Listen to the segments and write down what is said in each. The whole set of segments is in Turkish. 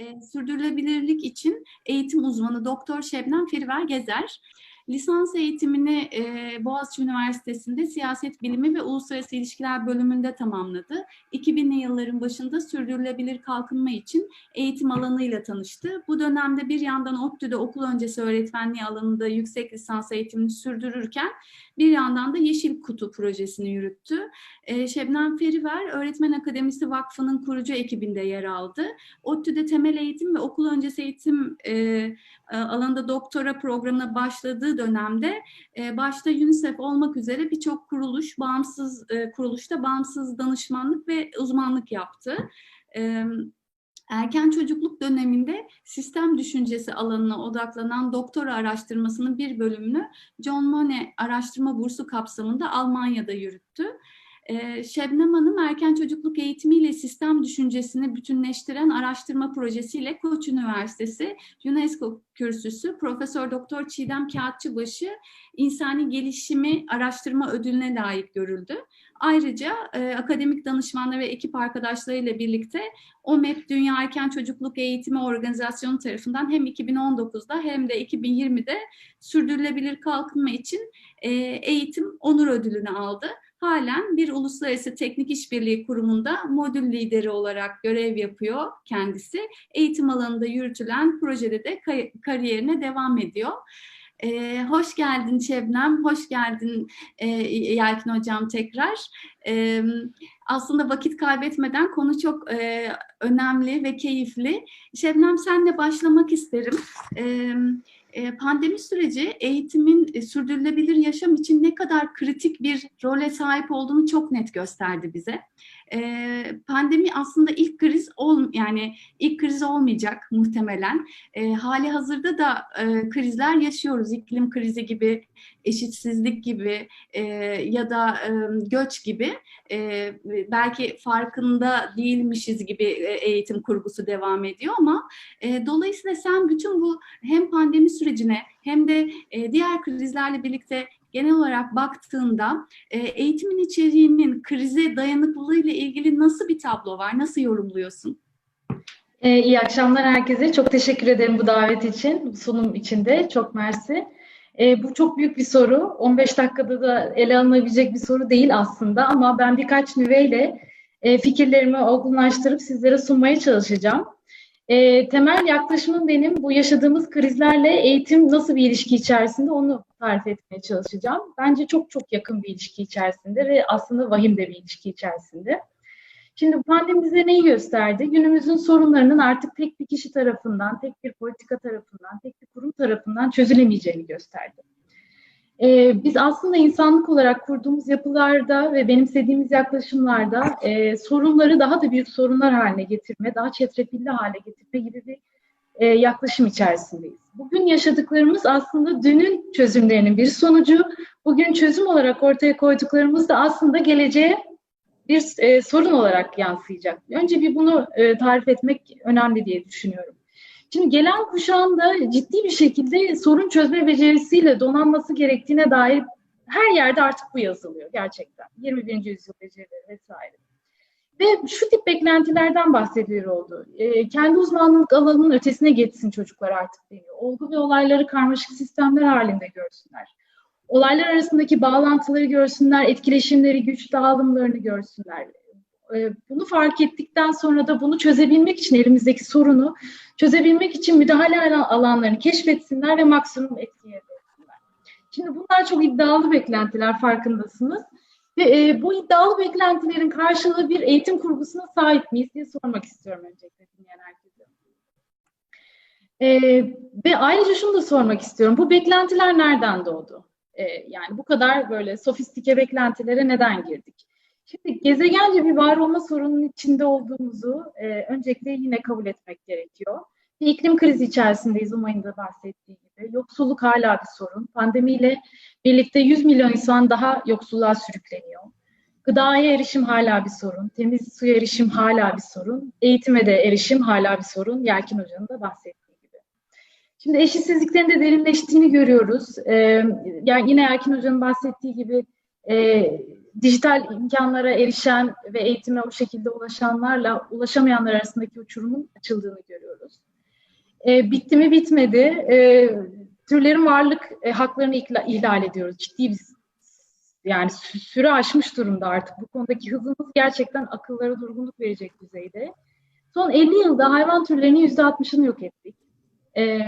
e, sürdürülebilirlik için eğitim uzmanı Doktor Şebnem Feriver Gezer. Lisans eğitimini e, Boğaziçi Üniversitesi'nde siyaset bilimi ve uluslararası ilişkiler bölümünde tamamladı. 2000'li yılların başında sürdürülebilir kalkınma için eğitim alanıyla tanıştı. Bu dönemde bir yandan ODTÜ'de okul öncesi öğretmenliği alanında yüksek lisans eğitimini sürdürürken bir yandan da Yeşil Kutu projesini yürüttü. E, Şebnem Feriver Öğretmen Akademisi Vakfı'nın kurucu ekibinde yer aldı. ODTÜ'de temel eğitim ve okul öncesi eğitim e, alanında doktora programına başladığı dönemde e, başta UNICEF olmak üzere birçok kuruluş, bağımsız e, kuruluşta bağımsız danışmanlık ve uzmanlık yaptı. E, erken çocukluk döneminde sistem düşüncesi alanına odaklanan doktora araştırmasının bir bölümünü John Monnet Araştırma Bursu kapsamında Almanya'da yürüttü. Ee, Şebnem Hanım erken çocukluk eğitimiyle sistem düşüncesini bütünleştiren araştırma projesiyle Koç Üniversitesi UNESCO kürsüsü Profesör Doktor Çiğdem Kağıtçıbaşı İnsani Gelişimi Araştırma Ödülüne layık görüldü. Ayrıca e, akademik danışmanları ve ekip arkadaşlarıyla birlikte OMEP Dünya Erken Çocukluk Eğitimi Organizasyonu tarafından hem 2019'da hem de 2020'de sürdürülebilir kalkınma için e, eğitim onur ödülünü aldı halen bir uluslararası teknik işbirliği kurumunda modül lideri olarak görev yapıyor kendisi. Eğitim alanında yürütülen projede de kariyerine devam ediyor. Ee, hoş geldin Şebnem, hoş geldin e, Yelkin Hocam tekrar. Ee, aslında vakit kaybetmeden konu çok e, önemli ve keyifli. Şebnem senle başlamak isterim. Ee, pandemi süreci eğitimin sürdürülebilir yaşam için ne kadar kritik bir role sahip olduğunu çok net gösterdi bize. Pandemi aslında ilk kriz ol yani ilk kriz olmayacak muhtemelen. Hali hazırda da krizler yaşıyoruz. İklim krizi gibi, eşitsizlik gibi ya da göç gibi. Belki farkında değilmişiz gibi eğitim kurgusu devam ediyor ama dolayısıyla sen bütün bu hem pandemi sürecine hem de e, diğer krizlerle birlikte genel olarak baktığında e, eğitimin içeriğinin krize dayanıklılığı ile ilgili nasıl bir tablo var? Nasıl yorumluyorsun? E, iyi akşamlar herkese. Çok teşekkür ederim bu davet için, sunum için de. Çok mersi. E, bu çok büyük bir soru. 15 dakikada da ele alınabilecek bir soru değil aslında ama ben birkaç nüveyle e, fikirlerimi olgunlaştırıp sizlere sunmaya çalışacağım. E, temel yaklaşımım benim bu yaşadığımız krizlerle eğitim nasıl bir ilişki içerisinde onu tarif etmeye çalışacağım. Bence çok çok yakın bir ilişki içerisinde ve aslında vahim de bir ilişki içerisinde. Şimdi pandemi bize neyi gösterdi? Günümüzün sorunlarının artık tek bir kişi tarafından, tek bir politika tarafından, tek bir kurum tarafından çözülemeyeceğini gösterdi. Ee, biz aslında insanlık olarak kurduğumuz yapılarda ve benimsediğimiz yaklaşımlarda e, sorunları daha da büyük sorunlar haline getirme, daha çetrefilli hale getirme gibi bir e, yaklaşım içerisindeyiz. Bugün yaşadıklarımız aslında dünün çözümlerinin bir sonucu. Bugün çözüm olarak ortaya koyduklarımız da aslında geleceğe bir e, sorun olarak yansıyacak. Önce bir bunu e, tarif etmek önemli diye düşünüyorum. Şimdi gelen kuşağın da ciddi bir şekilde sorun çözme becerisiyle donanması gerektiğine dair her yerde artık bu yazılıyor gerçekten. 21. yüzyıl becerileri vesaire. Ve şu tip beklentilerden bahsedilir oldu. E, kendi uzmanlık alanının ötesine geçsin çocuklar artık deniyor. Olgu ve olayları karmaşık sistemler halinde görsünler. Olaylar arasındaki bağlantıları görsünler, etkileşimleri, güç dağılımlarını görsünler. E, bunu fark ettikten sonra da bunu çözebilmek için elimizdeki sorunu çözebilmek için müdahale alanlarını keşfetsinler ve maksimum etkiye etsinler. Şimdi bunlar çok iddialı beklentiler farkındasınız. Ve e, bu iddialı beklentilerin karşılığı bir eğitim kurgusuna sahip miyiz diye sormak istiyorum öncelikle dinleyen herkese. E, ve ayrıca şunu da sormak istiyorum. Bu beklentiler nereden doğdu? E, yani bu kadar böyle sofistike beklentilere neden girdik? Şimdi gezegence bir var olma sorunun içinde olduğumuzu e, öncelikle yine kabul etmek gerekiyor. Bir iklim krizi içerisindeyiz Umay'ın da bahsettiği gibi. Yoksulluk hala bir sorun. Pandemiyle birlikte 100 milyon insan daha yoksulluğa sürükleniyor. Gıdaya erişim hala bir sorun. Temiz suya erişim hala bir sorun. Eğitime de erişim hala bir sorun. Yelkin Hoca'nın da bahsettiği gibi. Şimdi eşitsizliklerin de derinleştiğini görüyoruz. Ee, yani yine Yelkin Hoca'nın bahsettiği gibi e, dijital imkanlara erişen ve eğitime o şekilde ulaşanlarla ulaşamayanlar arasındaki uçurumun açıldığını görüyoruz. E, bitti mi bitmedi. E, türlerin varlık e, haklarını ihla- ihlal ediyoruz. Ciddi bir yani sü- süre aşmış durumda artık. Bu konudaki hızımız gerçekten akıllara durgunluk verecek düzeyde. Son 50 yılda hayvan türlerinin %60'ını yok ettik. E,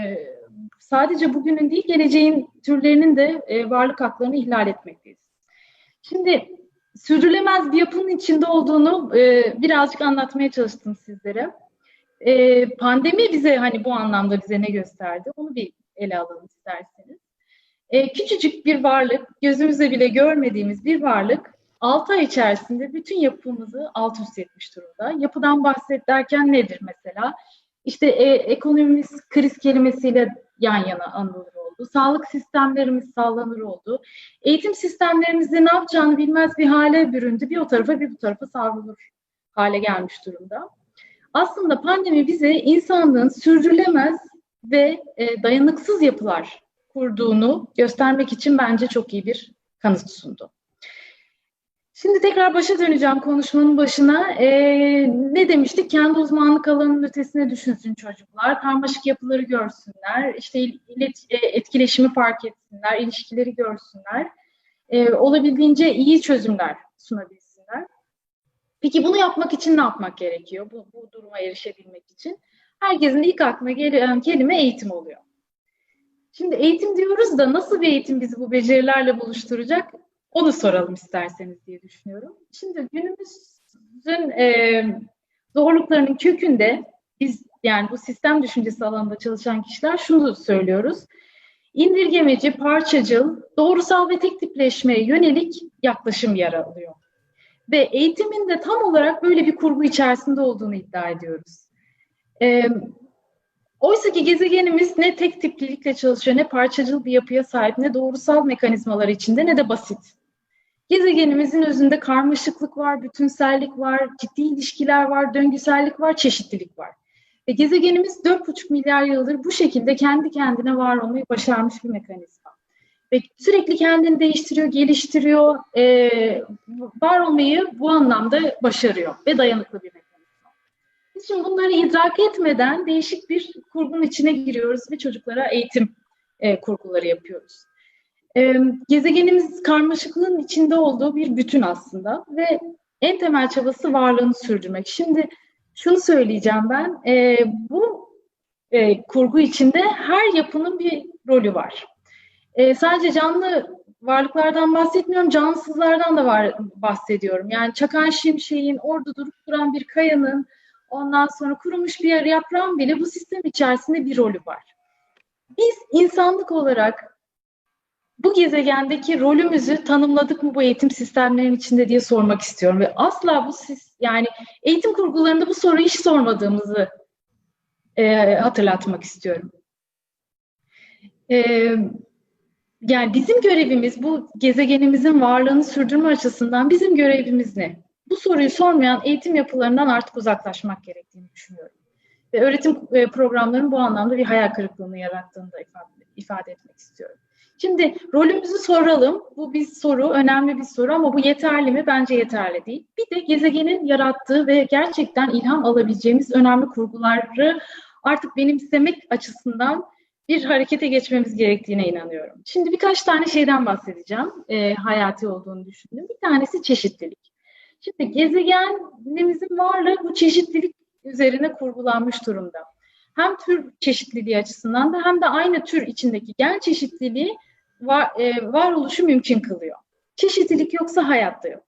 sadece bugünün değil, geleceğin türlerinin de e, varlık haklarını ihlal etmekteyiz. Şimdi sürdürülemez bir yapının içinde olduğunu e, birazcık anlatmaya çalıştım sizlere. E, pandemi bize hani bu anlamda bize ne gösterdi? Onu bir ele alalım isterseniz. E, küçücük bir varlık, gözümüzle bile görmediğimiz bir varlık 6 ay içerisinde bütün yapımızı alt üst etmiş durumda. Yapıdan bahsederken nedir mesela? İşte e, ekonomimiz kriz kelimesiyle yan yana anılır oldu. Sağlık sistemlerimiz sallanır oldu. Eğitim sistemlerimizde ne yapacağını bilmez bir hale büründü. Bir o tarafa bir bu tarafa savrulur hale gelmiş durumda. Aslında pandemi bize insanlığın sürdürülemez ve e, dayanıksız yapılar kurduğunu göstermek için bence çok iyi bir kanıt sundu. Şimdi tekrar başa döneceğim konuşmanın başına. Ee, ne demiştik? Kendi uzmanlık alanının ötesine düşünsün çocuklar. Karmaşık yapıları görsünler. işte ilet, e, etkileşimi fark etsinler. ilişkileri görsünler. Ee, olabildiğince iyi çözümler sunabilsinler. Peki bunu yapmak için ne yapmak gerekiyor? Bu, bu duruma erişebilmek için. Herkesin ilk aklına gelen kelime eğitim oluyor. Şimdi eğitim diyoruz da nasıl bir eğitim bizi bu becerilerle buluşturacak? Onu soralım isterseniz diye düşünüyorum. Şimdi günümüzün e, zorluklarının kökünde biz yani bu sistem düşüncesi alanında çalışan kişiler şunu söylüyoruz. İndirgemeci, parçacıl, doğrusal ve tek tipleşmeye yönelik yaklaşım yer alıyor. Ve eğitimin de tam olarak böyle bir kurgu içerisinde olduğunu iddia ediyoruz. E, Oysa ki gezegenimiz ne tek tiplilikle çalışıyor, ne parçacıl bir yapıya sahip, ne doğrusal mekanizmalar içinde, ne de basit. Gezegenimizin özünde karmaşıklık var, bütünsellik var, ciddi ilişkiler var, döngüsellik var, çeşitlilik var. Ve gezegenimiz 4,5 milyar yıldır bu şekilde kendi kendine var olmayı başarmış bir mekanizma. Ve sürekli kendini değiştiriyor, geliştiriyor, e, var olmayı bu anlamda başarıyor ve dayanıklı bir mekanizma. Biz şimdi bunları idrak etmeden değişik bir kurgunun içine giriyoruz ve çocuklara eğitim e, kurguları yapıyoruz. E, gezegenimiz karmaşıklığın içinde olduğu bir bütün aslında ve en temel çabası varlığını sürdürmek. Şimdi şunu söyleyeceğim ben, e, bu e, kurgu içinde her yapının bir rolü var. E, sadece canlı varlıklardan bahsetmiyorum, cansızlardan da var, bahsediyorum. Yani çakan şimşeğin, orada durup duran bir kayanın, ondan sonra kurumuş bir yaprağın bile bu sistem içerisinde bir rolü var. Biz insanlık olarak bu gezegendeki rolümüzü tanımladık mı bu eğitim sistemlerinin içinde diye sormak istiyorum ve asla bu yani eğitim kurgularında bu soruyu hiç sormadığımızı e, hatırlatmak istiyorum. E, yani bizim görevimiz bu gezegenimizin varlığını sürdürme açısından bizim görevimiz ne? Bu soruyu sormayan eğitim yapılarından artık uzaklaşmak gerektiğini düşünüyorum. Ve öğretim e, programlarının bu anlamda bir hayal kırıklığını yarattığını da ifade, ifade etmek istiyorum. Şimdi rolümüzü soralım. Bu bir soru, önemli bir soru ama bu yeterli mi? Bence yeterli değil. Bir de gezegenin yarattığı ve gerçekten ilham alabileceğimiz önemli kurguları artık benimsemek açısından bir harekete geçmemiz gerektiğine inanıyorum. Şimdi birkaç tane şeyden bahsedeceğim. E, hayati olduğunu düşündüm. Bir tanesi çeşitlilik. Şimdi gezegenimizin varlığı bu çeşitlilik üzerine kurgulanmış durumda. Hem tür çeşitliliği açısından da hem de aynı tür içindeki gen çeşitliliği var, e, varoluşu mümkün kılıyor. Çeşitlilik yoksa hayatta yok.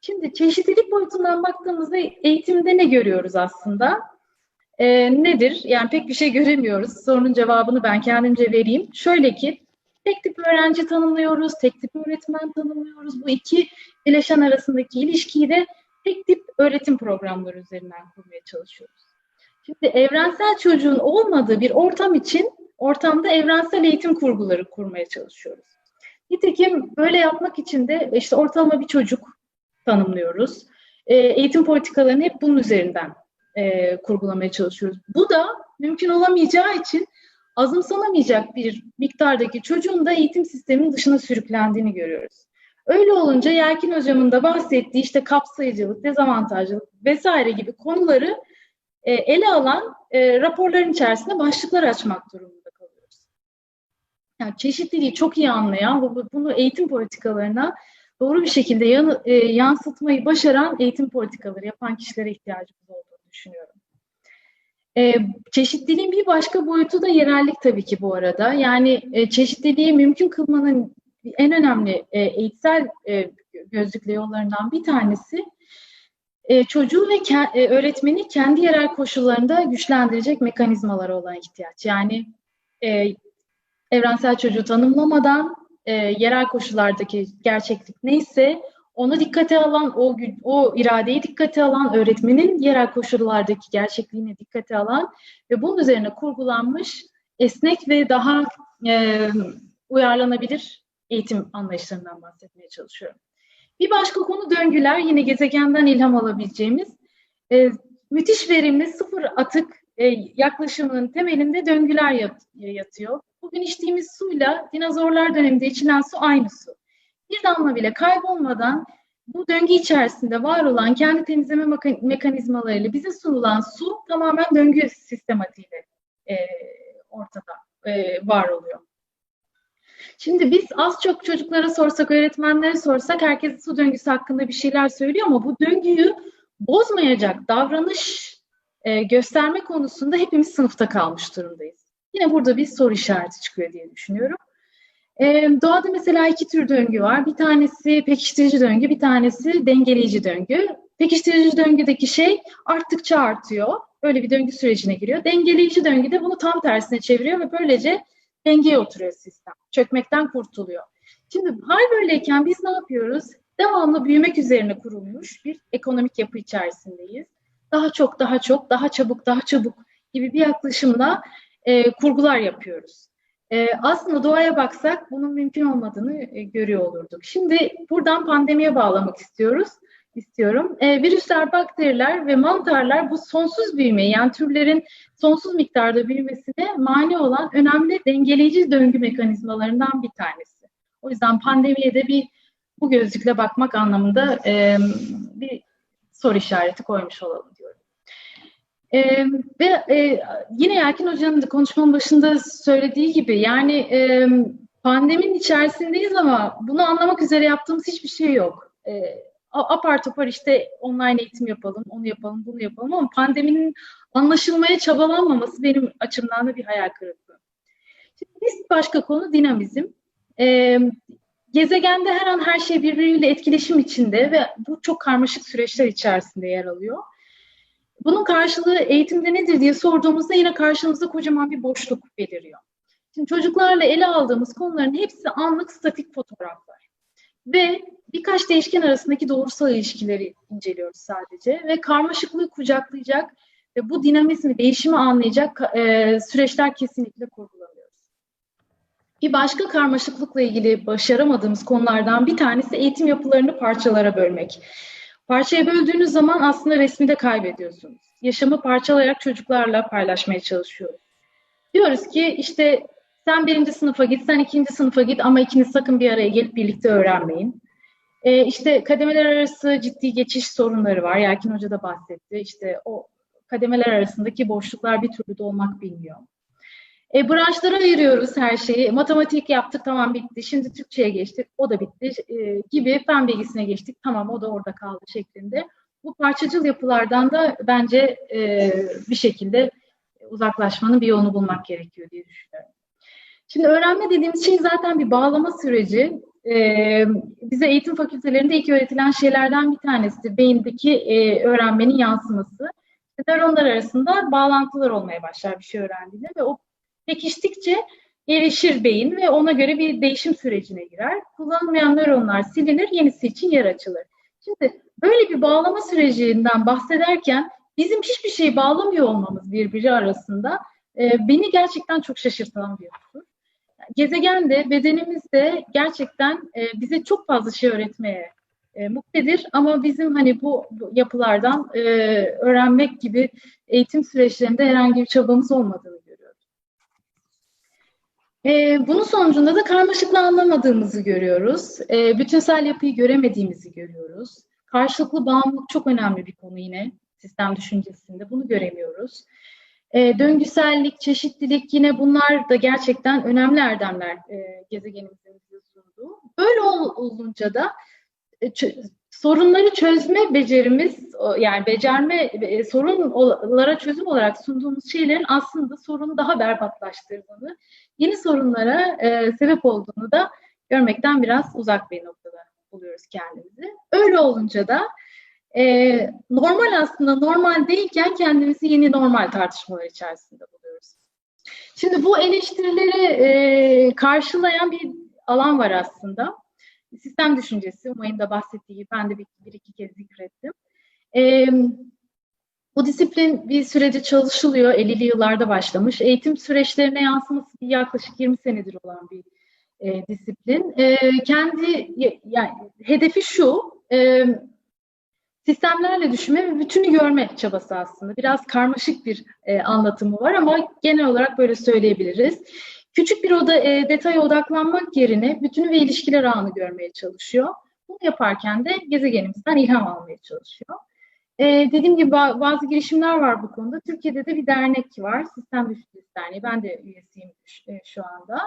Şimdi çeşitlilik boyutundan baktığımızda eğitimde ne görüyoruz aslında? E, nedir? Yani pek bir şey göremiyoruz. Sorunun cevabını ben kendimce vereyim. Şöyle ki tek tip öğrenci tanımlıyoruz, tek tip öğretmen tanımlıyoruz. Bu iki bileşen arasındaki ilişkiyi de tek tip öğretim programları üzerinden kurmaya çalışıyoruz. Şimdi evrensel çocuğun olmadığı bir ortam için ortamda evrensel eğitim kurguları kurmaya çalışıyoruz. Nitekim böyle yapmak için de işte ortalama bir çocuk tanımlıyoruz. E, eğitim politikalarını hep bunun üzerinden e, kurgulamaya çalışıyoruz. Bu da mümkün olamayacağı için azımsanamayacak bir miktardaki çocuğun da eğitim sisteminin dışına sürüklendiğini görüyoruz. Öyle olunca Yelkin Hocam'ın da bahsettiği işte kapsayıcılık, dezavantajlılık vesaire gibi konuları e, ele alan e, raporların içerisinde başlıklar açmak durumunda kalıyoruz. Yani çeşitliliği çok iyi anlayan, bu- bunu eğitim politikalarına doğru bir şekilde e, yansıtmayı başaran eğitim politikaları yapan kişilere ihtiyacımız olduğunu düşünüyorum. E, çeşitliliğin bir başka boyutu da yerellik tabii ki bu arada. Yani e, çeşitliliği mümkün kılmanın en önemli e, eğitsel e, gözlükle yollarından bir tanesi e, çocuğu ve ke- e, öğretmeni kendi yerel koşullarında güçlendirecek mekanizmalara olan ihtiyaç. Yani e, evrensel çocuğu tanımlamadan e, yerel koşullardaki gerçeklik neyse onu dikkate alan, o, o iradeyi dikkate alan, öğretmenin yerel koşullardaki gerçekliğini dikkate alan ve bunun üzerine kurgulanmış esnek ve daha e, uyarlanabilir eğitim anlayışlarından bahsetmeye çalışıyorum. Bir başka konu döngüler. Yine gezegenden ilham alabileceğimiz e, müthiş verimli sıfır atık e, yaklaşımının temelinde döngüler yat- yatıyor. Bugün içtiğimiz suyla dinozorlar döneminde içilen su aynı su. Bir damla bile kaybolmadan bu döngü içerisinde var olan kendi temizleme meka- mekanizmalarıyla bize sunulan su tamamen döngü sistematiğiyle e, ortada e, var oluyor. Şimdi biz az çok çocuklara sorsak, öğretmenlere sorsak herkes su döngüsü hakkında bir şeyler söylüyor ama bu döngüyü bozmayacak davranış e, gösterme konusunda hepimiz sınıfta kalmış durumdayız. Yine burada bir soru işareti çıkıyor diye düşünüyorum. E, doğada mesela iki tür döngü var. Bir tanesi pekiştirici döngü, bir tanesi dengeleyici döngü. Pekiştirici döngüdeki şey arttıkça artıyor. Böyle bir döngü sürecine giriyor. Dengeleyici döngü de bunu tam tersine çeviriyor ve böylece dengeye oturuyor sistem. Çökmekten kurtuluyor. Şimdi hal böyleyken biz ne yapıyoruz? Devamlı büyümek üzerine kurulmuş bir ekonomik yapı içerisindeyiz. Daha çok, daha çok, daha çabuk, daha çabuk gibi bir yaklaşımla e, kurgular yapıyoruz. E, aslında doğaya baksak bunun mümkün olmadığını e, görüyor olurduk. Şimdi buradan pandemiye bağlamak istiyoruz istiyorum. E, virüsler, bakteriler ve mantarlar bu sonsuz büyümeyi yani türlerin sonsuz miktarda büyümesine mani olan önemli dengeleyici döngü mekanizmalarından bir tanesi. O yüzden pandemiye de bir bu gözlükle bakmak anlamında e, bir soru işareti koymuş olalım diyorum. E, ve e, yine Erkin Hoca'nın konuşmanın başında söylediği gibi yani e, pandeminin içerisindeyiz ama bunu anlamak üzere yaptığımız hiçbir şey yok. E, apar topar işte online eğitim yapalım, onu yapalım, bunu yapalım ama pandeminin anlaşılmaya çabalanmaması benim açımdan da bir hayal kırıklığı. Şimdi bir başka konu dinamizm. Ee, gezegende her an her şey birbiriyle etkileşim içinde ve bu çok karmaşık süreçler içerisinde yer alıyor. Bunun karşılığı eğitimde nedir diye sorduğumuzda yine karşımıza kocaman bir boşluk beliriyor. Şimdi çocuklarla ele aldığımız konuların hepsi anlık statik fotoğraflar. Ve birkaç değişken arasındaki doğrusal ilişkileri inceliyoruz sadece ve karmaşıklığı kucaklayacak ve bu dinamizmi, değişimi anlayacak e, süreçler kesinlikle kurgulanıyoruz. Bir başka karmaşıklıkla ilgili başaramadığımız konulardan bir tanesi eğitim yapılarını parçalara bölmek. Parçaya böldüğünüz zaman aslında resmi de kaybediyorsunuz. Yaşamı parçalayarak çocuklarla paylaşmaya çalışıyoruz. Diyoruz ki işte sen birinci sınıfa git, sen ikinci sınıfa git ama ikiniz sakın bir araya gelip birlikte öğrenmeyin. Ee, işte kademeler arası ciddi geçiş sorunları var. Yelkin Hoca da bahsetti. İşte o kademeler arasındaki boşluklar bir türlü dolmak bilmiyor. E, branşlara ayırıyoruz her şeyi. Matematik yaptık tamam bitti. Şimdi Türkçe'ye geçtik o da bitti e, gibi fen bilgisine geçtik tamam o da orada kaldı şeklinde. Bu parçacıl yapılardan da bence e, bir şekilde uzaklaşmanın bir yolunu bulmak gerekiyor diye düşünüyorum. Şimdi öğrenme dediğimiz şey zaten bir bağlama süreci. Ee, bize eğitim fakültelerinde ilk öğretilen şeylerden bir tanesi beyindeki e, öğrenmenin yansıması. Nöronlar arasında bağlantılar olmaya başlar bir şey öğrendiğinde ve o pekiştikçe gelişir beyin ve ona göre bir değişim sürecine girer. Kullanılmayan nöronlar silinir, yenisi için yer açılır. Şimdi böyle bir bağlama sürecinden bahsederken bizim hiçbir şey bağlamıyor olmamız birbiri arasında e, beni gerçekten çok şaşırtan bir husus. Gezegende, bedenimizde gerçekten e, bize çok fazla şey öğretmeye e, muktedir ama bizim hani bu, bu yapılardan e, öğrenmek gibi eğitim süreçlerinde herhangi bir çabamız olmadığını görüyoruz. Ee, bunun sonucunda da karmaşıklığı anlamadığımızı görüyoruz. Ee, bütünsel yapıyı göremediğimizi görüyoruz. Karşılıklı bağımlılık çok önemli bir konu yine sistem düşüncesinde. Bunu göremiyoruz. Ee, döngüsellik, çeşitlilik yine bunlar da gerçekten önemli erdemler e, gezegenimizin sunduğu. Böyle ol- olunca da e, sorunları çözme becerimiz, yani becerme, e, sorunlara çözüm olarak sunduğumuz şeylerin aslında sorunu daha berbatlaştırdığını, yeni sorunlara e, sebep olduğunu da görmekten biraz uzak bir noktada buluyoruz kendimizi. Öyle olunca da e, normal aslında normal değilken kendimizi yeni normal tartışmalar içerisinde buluyoruz. Şimdi bu eleştirileri e, karşılayan bir alan var aslında. Sistem düşüncesi, Umay'ın da bahsettiği gibi ben de bir, bir iki kez zikrettim. E, bu disiplin bir sürede çalışılıyor, 50'li yıllarda başlamış. Eğitim süreçlerine yansıması yaklaşık 20 senedir olan bir e, disiplin. E, kendi yani hedefi şu, e, sistemlerle düşünme ve bütünü görme çabası aslında. Biraz karmaşık bir e, anlatımı var ama genel olarak böyle söyleyebiliriz. Küçük bir oda e, detaya odaklanmak yerine bütünü ve ilişkiler ağını görmeye çalışıyor. Bunu yaparken de gezegenimizden ilham almaya çalışıyor. E, dediğim gibi ba- bazı girişimler var bu konuda. Türkiye'de de bir dernek var, Sistem Düşüncesi Derneği. Ben de üyesiyim e, şu anda.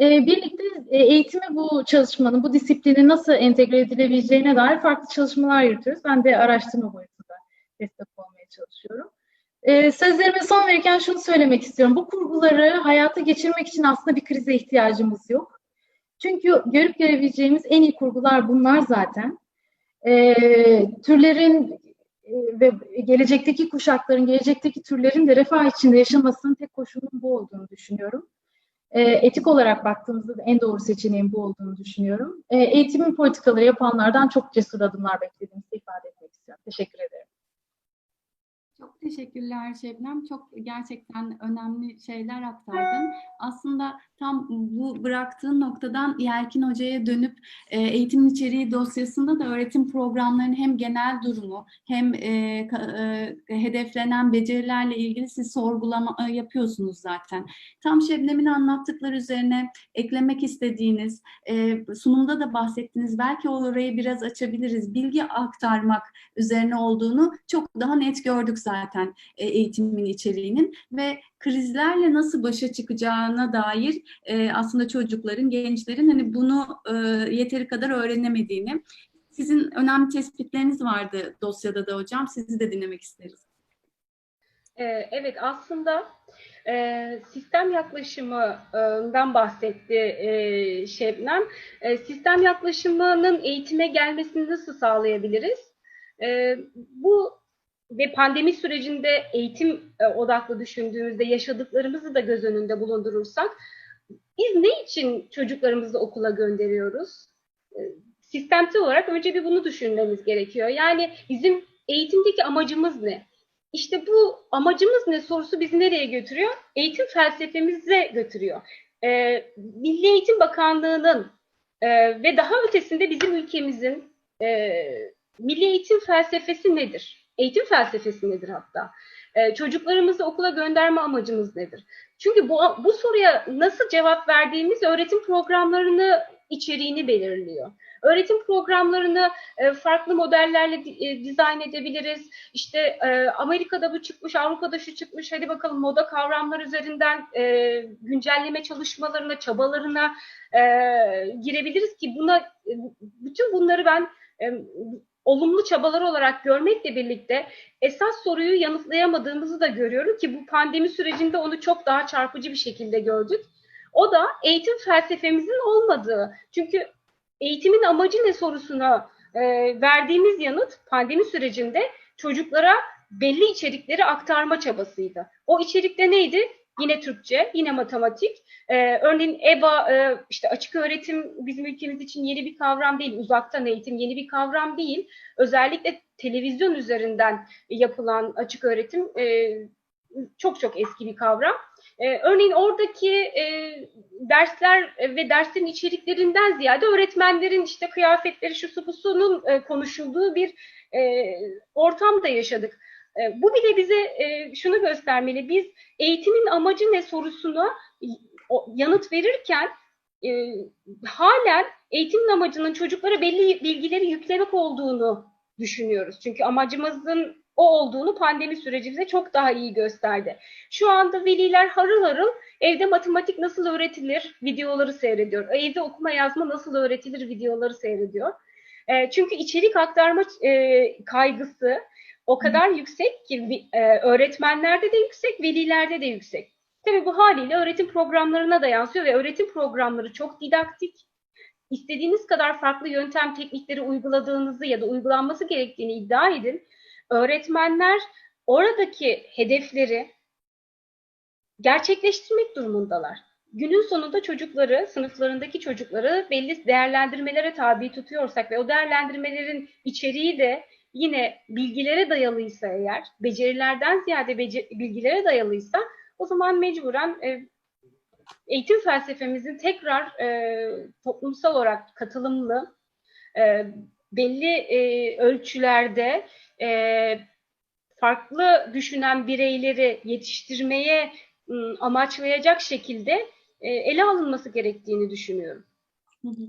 E, birlikte e, eğitimi bu çalışmanın, bu disiplini nasıl entegre edilebileceğine dair farklı çalışmalar yürütüyoruz. Ben de araştırma boyutunda destek olmaya çalışıyorum. E, sözlerime son verirken şunu söylemek istiyorum. Bu kurguları hayata geçirmek için aslında bir krize ihtiyacımız yok. Çünkü görüp görebileceğimiz en iyi kurgular bunlar zaten. E, türlerin ve gelecekteki kuşakların, gelecekteki türlerin de refah içinde yaşamasının tek koşulunun bu olduğunu düşünüyorum. E, etik olarak baktığımızda da en doğru seçeneğin bu olduğunu düşünüyorum. E, eğitimin politikaları yapanlardan çok cesur adımlar beklediğimizi ifade etmek istiyorum. Teşekkür ederim. Çok teşekkürler Şebnem. Çok gerçekten önemli şeyler aktardın. Aslında tam bu bıraktığın noktadan Yelkin Hoca'ya dönüp e, eğitimin içeriği dosyasında da öğretim programlarının hem genel durumu hem e, e, hedeflenen becerilerle ilgili siz sorgulama yapıyorsunuz zaten. Tam Şebnem'in anlattıkları üzerine eklemek istediğiniz, sunumda da bahsettiniz. Belki orayı biraz açabiliriz. Bilgi aktarmak üzerine olduğunu çok daha net gördük e, eğitimin içeriğinin ve krizlerle nasıl başa çıkacağına dair e, aslında çocukların, gençlerin hani bunu e, yeteri kadar öğrenemediğini. Sizin önemli tespitleriniz vardı dosyada da hocam. Sizi de dinlemek isteriz. Ee, Evet aslında e, sistem yaklaşımından bahsetti e, Şebnem. E, Sistem yaklaşımının eğitime gelmesini nasıl sağlayabiliriz? E, Bu ve pandemi sürecinde eğitim e, odaklı düşündüğümüzde yaşadıklarımızı da göz önünde bulundurursak biz ne için çocuklarımızı okula gönderiyoruz? E, Sistemsel olarak önce bir bunu düşünmemiz gerekiyor. Yani bizim eğitimdeki amacımız ne? İşte bu amacımız ne sorusu bizi nereye götürüyor? Eğitim felsefemize götürüyor. Ee, Milli Eğitim Bakanlığı'nın e, ve daha ötesinde bizim ülkemizin e, milli eğitim felsefesi nedir? Eğitim felsefesi nedir hatta? E, çocuklarımızı okula gönderme amacımız nedir? Çünkü bu, bu soruya nasıl cevap verdiğimiz öğretim programlarını içeriğini belirliyor. Öğretim programlarını e, farklı modellerle e, dizayn edebiliriz. İşte e, Amerika'da bu çıkmış, Avrupa'da şu çıkmış. Hadi bakalım moda kavramlar üzerinden e, güncelleme çalışmalarına, çabalarına e, girebiliriz ki buna e, bütün bunları ben e, olumlu çabalar olarak görmekle birlikte esas soruyu yanıtlayamadığımızı da görüyorum ki bu pandemi sürecinde onu çok daha çarpıcı bir şekilde gördük. O da eğitim felsefemizin olmadığı. Çünkü eğitimin amacı ne sorusuna e, verdiğimiz yanıt pandemi sürecinde çocuklara belli içerikleri aktarma çabasıydı. O içerikte neydi? Yine Türkçe, yine matematik. Ee, örneğin EBA, e, işte açık öğretim bizim ülkemiz için yeni bir kavram değil, uzaktan eğitim yeni bir kavram değil. Özellikle televizyon üzerinden yapılan açık öğretim e, çok çok eski bir kavram. Ee, örneğin oradaki e, dersler ve derslerin içeriklerinden ziyade öğretmenlerin işte kıyafetleri şu su e, konuşulduğu bir e, ortamda yaşadık. E, bu bile bize e, şunu göstermeli. Biz eğitimin amacı ne sorusunu o yanıt verirken e, halen eğitim amacının çocuklara belli bilgileri yüklemek olduğunu düşünüyoruz. Çünkü amacımızın o olduğunu pandemi süreci bize çok daha iyi gösterdi. Şu anda veliler harıl harıl evde matematik nasıl öğretilir videoları seyrediyor. Evde okuma yazma nasıl öğretilir videoları seyrediyor. E, çünkü içerik aktarma e, kaygısı o kadar yüksek ki e, öğretmenlerde de yüksek, velilerde de yüksek. Tabii bu haliyle öğretim programlarına da yansıyor ve öğretim programları çok didaktik. İstediğiniz kadar farklı yöntem teknikleri uyguladığınızı ya da uygulanması gerektiğini iddia edin. Öğretmenler oradaki hedefleri gerçekleştirmek durumundalar. Günün sonunda çocukları, sınıflarındaki çocukları belli değerlendirmelere tabi tutuyorsak ve o değerlendirmelerin içeriği de yine bilgilere dayalıysa eğer, becerilerden ziyade bece- bilgilere dayalıysa o zaman mecburen e, eğitim felsefemizin tekrar e, toplumsal olarak katılımlı, e, belli e, ölçülerde e, farklı düşünen bireyleri yetiştirmeye ım, amaçlayacak şekilde e, ele alınması gerektiğini düşünüyorum. Hı hı.